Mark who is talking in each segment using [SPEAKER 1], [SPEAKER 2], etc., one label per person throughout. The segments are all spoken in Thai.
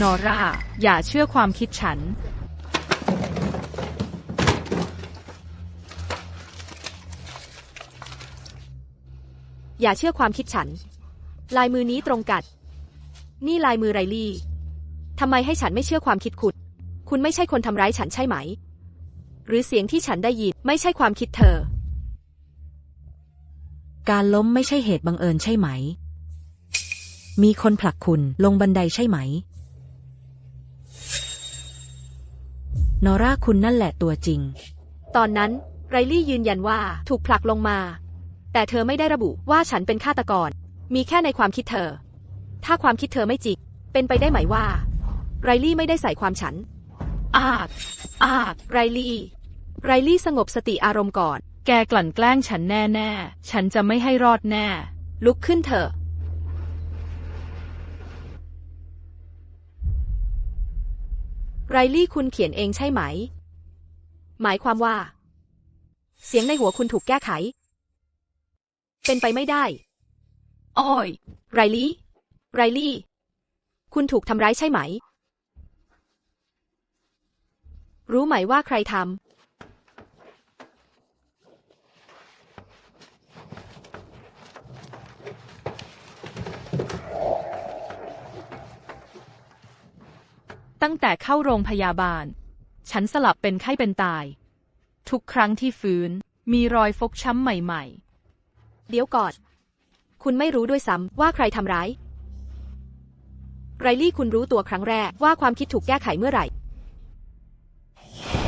[SPEAKER 1] นอร่า อย่าเชื่อความคิดฉัน
[SPEAKER 2] อย่าเชื่อความคิดฉัน ลายมือนี้ตรงกัด นี่ลายมือไรลี่ ทำไมให้ฉันไม่เชื่อความคิดคุณ คุณไม่ใช่คนทำร้ายฉันใช่ไหม หรือเสียงที่ฉันได้ยินไม่ใช่ความคิดเธอ
[SPEAKER 3] การล้มไม่ใช่เหตุบังเอิญใช่ไหม มีคนผลักคุณลงบันไดใช่ไหม นอร่าคุณนั่นแหละตัวจริง
[SPEAKER 2] ตอนนั้นไรลี่ยืนยันว่าถูกผลักลงมา แต่เธอไม่ได้ระบุว่าฉันเป็นฆาตกร มีแค่ในความคิดเธอ ถ้าความคิดเธอไม่จริง เป็นไปได้ไหมว่า ไรลี่ไม่ได้ใส่ความฉัน
[SPEAKER 1] อากอาก
[SPEAKER 2] ไรลี่ ไรลี่สงบสติอารมณ์ก่อน
[SPEAKER 1] แกกลั่นแกล้งฉันแน่ ๆ ฉันจะไม่ให้รอดแน่
[SPEAKER 2] ลุกขึ้นเถอะ ไรลี่คุณเขียนเองใช่ไหม หมายความว่า เสียงในหัวคุณถูกแก้ไข เป็นไปไม่ได้
[SPEAKER 1] อ้อย
[SPEAKER 2] ไรลี่ ไรลี่ คุณถูกทำร้ายใช่ไหม รู้ไหมว่าใครทำ
[SPEAKER 1] ตั้งแต่เข้าโรงพยาบาล ฉันสลับเป็นไข้เป็นตาย ทุกครั้งที่ฟื้นมีรอยฟกช้ำใหม่
[SPEAKER 2] เดี๋ยวก่อน คุณไม่รู้ด้วยซ้ำว่าใครทำร้ายไรลี่คุณรู้ตัวครั้งแรกว่าความคิดถูกแก้ไขเมื่อไหร่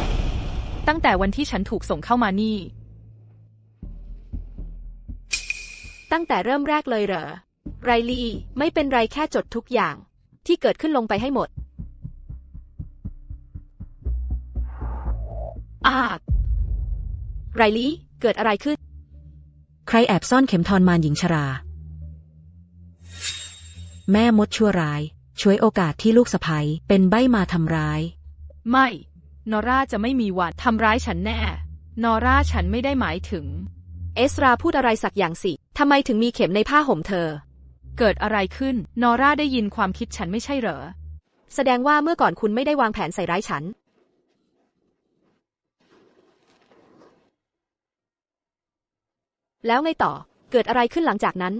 [SPEAKER 1] ๆตั้งแต่วันที่ฉันถูกส่งเข้ามานี่
[SPEAKER 2] ตั้งแต่เริ่มแรกเลยเหรอ ไรลี่ ไม่เป็นไรแค่จดทุกอย่าง ที่เกิดขึ้นลงไปให้หมดา
[SPEAKER 1] ก
[SPEAKER 2] ไรลี่ เกิดอะไรขึ้น
[SPEAKER 3] ใครแอบซ่อนเข็มทอนมารหญิงชรา แม่มดชั่วร้าย ช่วยโอกาสที่ลูกสะใภ้เป็นใบ้มาทำร้าย
[SPEAKER 1] ไม่ นอร่าจะไม่มีวันทำร้ายฉันแน่ นอร่าฉันไม่ได้หมายถึง
[SPEAKER 2] เอสราพูดอะไรสักอย่างสิทำไมถึงมีเข็มในผ้าห่มเธอ
[SPEAKER 1] เกิดอะไรขึ้น นอร่าได้ยินความคิดฉันไม่ใช่เหรอ
[SPEAKER 2] แสดงว่าเมื่อก่อนคุณไม่ได้วางแผนใส่ร้ายฉัน แล้วไงต่อ เกิดอะไรขึ้นหลังจากนั้น